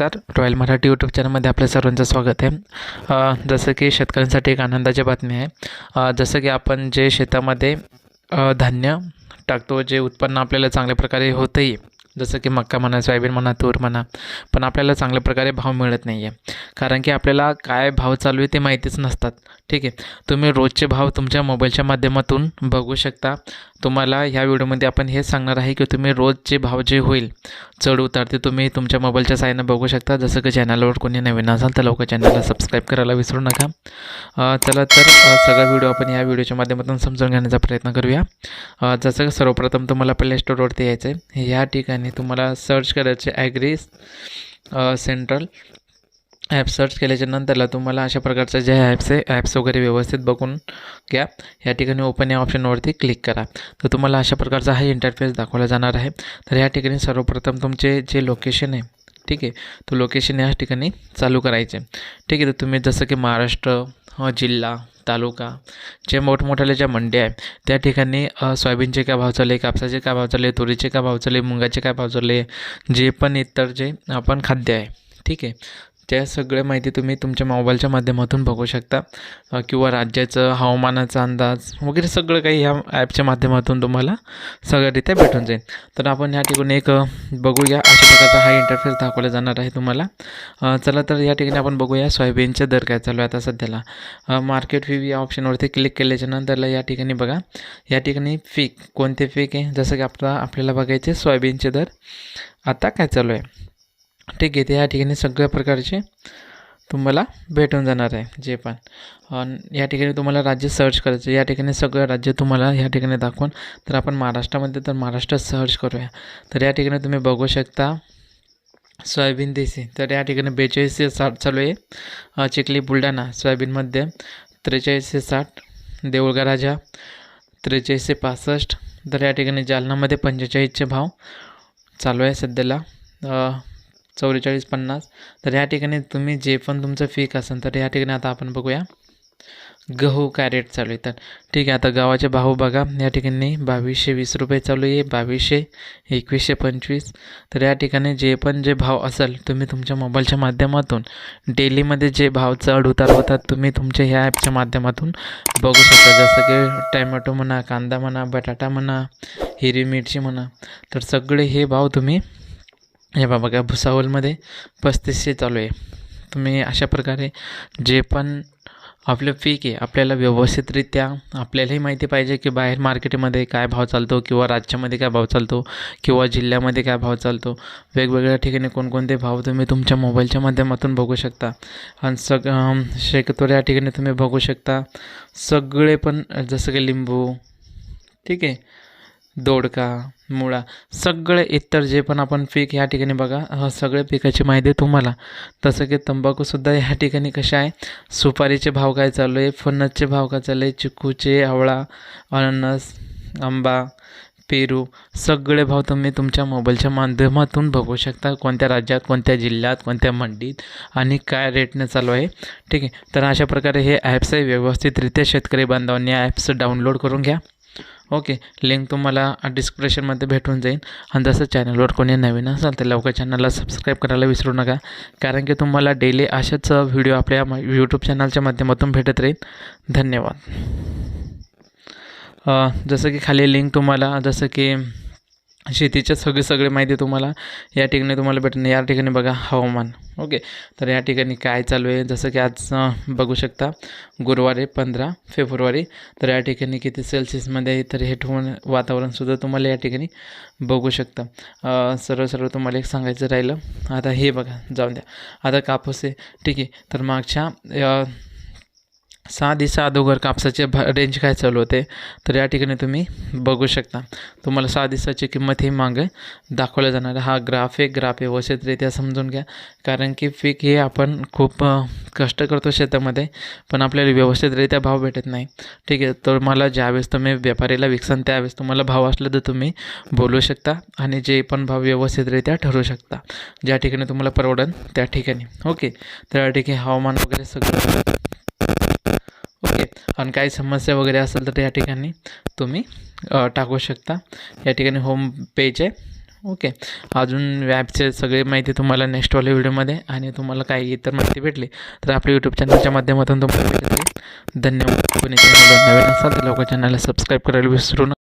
नमस्कार. Royal Marathi YouTube चॅनलमध्ये आपल्या सर्वांचं स्वागत आहे. जसं की शेतकऱ्यांसाठी एक आनंदाची बातमी आहे. जसं की आपण जे शेतामध्ये धान्य टाकतो जे उत्पन्न आपल्याला चांगल्या प्रकारे होतंही जसं की मक्का म्हणा सोयाबीन म्हणा तूर म्हणा पण आपल्याला चांगल्या प्रकारे भाव मिळत नाही आहे कारण की आपल्याला काय भाव चालू आहे ते माहितीच नसतात. ठीक आहे? तुम्ही रोजचे भाव तुमच्या मोबाईलच्या माध्यमातून बघू शकता. तुम्हाला ह्या व्हिडिओमध्ये आपण हे सांगणार आहे की तुम्ही रोजचे भाव जे होईल चढ उतार ते तुम्ही तुमच्या मोबाईलच्या साहाय्यानं बघू शकता. जसं की चॅनलवर कोणी नवीन असाल तर लवकर चॅनलला सबस्क्राईब करायला विसरू नका. चला तर सगळा व्हिडिओ आपण या व्हिडिओच्या माध्यमातून समजून घेण्याचा प्रयत्न करूया. जसं की सर्वप्रथम तुम्हाला प्ले स्टोरवरती यायचं आहे या ठिकाणी तुम्हाला सर्च करायचे ॲग्री सेंट्रल ॲप सर्च केल्याच्या नंतरला तुम्हाला अशा प्रकारच्या जे ॲप्स आहे ॲप्स वगैरे व्यवस्थित बघून घ्या. या ठिकाणी ओपन या ऑप्शनवरती क्लिक करा. तर तुम्हाला अशा प्रकारचा हा इंटरफेस दाखवला जाणार आहे. तर या ठिकाणी सर्वप्रथम तुमचे जे लोकेशन आहे ठीक आहे तो लोकेशन या ठिकाणी चालू करायचे. ठीक आहे तर तुम्ही जसं की महाराष्ट्र जिल्हा तालुका जे मोठमोठ्याले ज्या मंडी आहे त्या ठिकाणी सोयाबीनचे काय भाव चालले कापसाचे काय भाव चालले तुरीचे काय भाव चालले मुगाचे काय भाव चालले जे पण इतर जे आपण खाद्य आहे ठीक आहे त्या सगळ्या माहिती तुम्ही तुमच्या मोबाईलच्या माध्यमातून बघू शकता. किंवा राज्याचं हवामानाचा अंदाज वगैरे सगळं काही ह्या ॲपच्या माध्यमातून तुम्हाला सगळ्यारित्या भेटून जाईल. तर आपण ह्या ठिकाणी एक बघूया अशा प्रकारचा हा इंटरफेस दाखवला जाणार आहे तुम्हाला. चला तर या ठिकाणी आपण बघूया सोयाबीनचे दर काय चालू आहे आता सध्याला. मार्केट व्ह्यू या ऑप्शनवरती क्लिक केल्याच्या नंतरला या ठिकाणी बघा. या ठिकाणी फीक कोणते फीक आहे? जसं की आपला आपल्याला बघायचे सोयाबीनचे दर. आता काय चालू आहे? ठीक आहे ते या ठिकाणी सगळ्या प्रकारचे तुम्हाला भेटून जाणार आहे जे पण. या ठिकाणी तुम्हाला राज्य सर्च करायचं या ठिकाणी सगळं राज्य तुम्हाला या ठिकाणी दाखवून तर आपण महाराष्ट्रामध्ये तर महाराष्ट्र सर्च करूया. तर या ठिकाणी तुम्ही बघू शकता सोयाबीन देसी. तर या ठिकाणी बेचाळीसशे साठ चालू आहे. चिखली बुलढाणा सोयाबीनमध्ये त्रेचाळीसशे साठ. देऊळगा राजा त्रेचाळीसशे पासष्ट. तर या ठिकाणी जालनामध्ये पंचेचाळीसचे भाव चालू आहे सध्याला. चौवेचाळीस पन्नास. तर या ठिकाणी तुम्ही जे पण तुमचं पीक असेल तर या ठिकाणी आता आपण बघूया. गहू काय रेट चालू आहे? तर ठीक आहे आता गव्हाचे भाव बघा. या ठिकाणी बावीसशे वीस रुपये चालू आहे बावीसशे एकवीसशे पंचवीस. तर या ठिकाणी जे पण जे भाव असेल तुम्ही तुमच्या मोबाईलच्या माध्यमातून डेलीमध्ये जे भाव चढ उतार होतात तुम्ही तुमच्या ह्या ॲपच्या माध्यमातून बघू शकता. जसं की टॅमॅटो म्हणा कांदा म्हणा बटाटा म्हणा हिरवी मिरची म्हणा तर सगळे हे भाव तुम्ही हे बाबा बघा भुसावलमध्ये पस्तीसशे चालू आहे. तुम्ही अशा प्रकारे जे पण आपलं पीक आहे आपल्याला व्यवस्थितरित्या आपल्यालाही माहिती पाहिजे की बाहेर मार्केटमध्ये काय भाव चालतो किंवा राज्यामध्ये काय भाव चालतो किंवा जिल्ह्यामध्ये काय भाव चालतो. वेगवेगळ्या ठिकाणी कोणकोणते भाव तुम्ही तुमच्या मोबाईलच्या माध्यमातून बघू शकता. आणि सग शेकतोर या ठिकाणी तुम्ही बघू शकता. सगळे पण जसं की लिंबू ठीक आहे. दोडका मुळा सगळे इतर जे पण आपण पीक ह्या ठिकाणी बघा सगळ्या सगळे पिकाची माहिती तुम्हाला. तसं की तंबाखूसुद्धा ह्या ठिकाणी कशा आहे? सुपारीचे भाव काय चालू आहे? फणसचे भाव काय चालू आहे? चिकूचे आवळा अननस आंबा पेरू सगळे भाव तुम्ही तुमच्या मोबाईलच्या माध्यमातून बघू शकता. कोणत्या राज्यात कोणत्या जिल्ह्यात कोणत्या मंडीत आणि काय रेटने चालू आहे? ठीक आहे. तर अशा प्रकारे हे ॲप्स आहे. व्यवस्थितरित्या शेतकरी बांधवांनी ॲप्स डाउनलोड करून घ्या. ओके लिंक तुम्हाला डिस्क्रिप्शनमध्ये भेटून जाईल. आणि जसं चॅनलवर कोणी नवीन असाल तर लवकर चॅनलला सबस्क्राईब करायला विसरू नका. कारण की तुम्हाला डेली अशाच व्हिडिओ आपल्या यूट्यूब चॅनलच्या माध्यमातून भेटत राहील. धन्यवाद. जसं की खाली लिंक तुम्हाला जसं की शेतीच्या सगळे सगळे माहिती तुम्हाला या ठिकाणी तुम्हाला भेटेल या ठिकाणी बघा हवामान. ओके? तर या ठिकाणी काय चालू आहे? जसं की आज बघू शकता गुरुवारी पंधरा फेब्रुवारी. तर या ठिकाणी किती सेल्सिअसमध्ये आहे तर हे ठेवून वातावरणसुद्धा तुम्हाला या ठिकाणी बघू शकता. सर्व सरळ सरळ तुम्हाला एक सांगायचं राहिलं. आता हे बघा जाऊन द्या. आता कापूस आहे ठीक आहे. तर मागच्या सहा दिवसा अगोदर कापसाचे भा रेंज काय चालू होते तर या ठिकाणी तुम्ही बघू शकता. तुम्हाला सहा दिवसाची किंमत ही मागे दाखवल्या जाणार. हा ग्राफ आहे. ग्राफ व्यवस्थितरित्या समजून घ्या. कारण की पीक हे आपण खूप कष्ट करतो शेतामध्ये पण आपल्याला व्यवस्थितरित्या भाव भेटत नाही. ठीक आहे. तर मला ज्यावेळेस तुम्ही व्यापारीला विकसन त्यावेळेस तुम्हाला भाव असला तर तुम्ही बोलू शकता आणि जे पण भाव व्यवस्थितरित्या ठरवू शकता. ज्या ठिकाणी तुम्हाला परवडन त्या ठिकाणी. ओके. तर या ठिकाणी हवामान वगैरे सगळं ओके आणि काही समस्या वगैरे असेल तर या ठिकाणी तुम्ही टाकू शकता. या ठिकाणी होम पेज आहे. ओके अजून वॅबचे सगळी माहिती तुम्हाला नेक्स्टवाल्या व्हिडिओमध्ये आणि तुम्हाला काही इतर माहिती भेटली तर आपल्या यूट्यूब चॅनलच्या माध्यमातून तुम्हाला भेटते धन्यवाद. कोणी चॅनलवर नवीन असाल तर लवकर चॅनलला सबस्क्राईब करायला विसरू नका.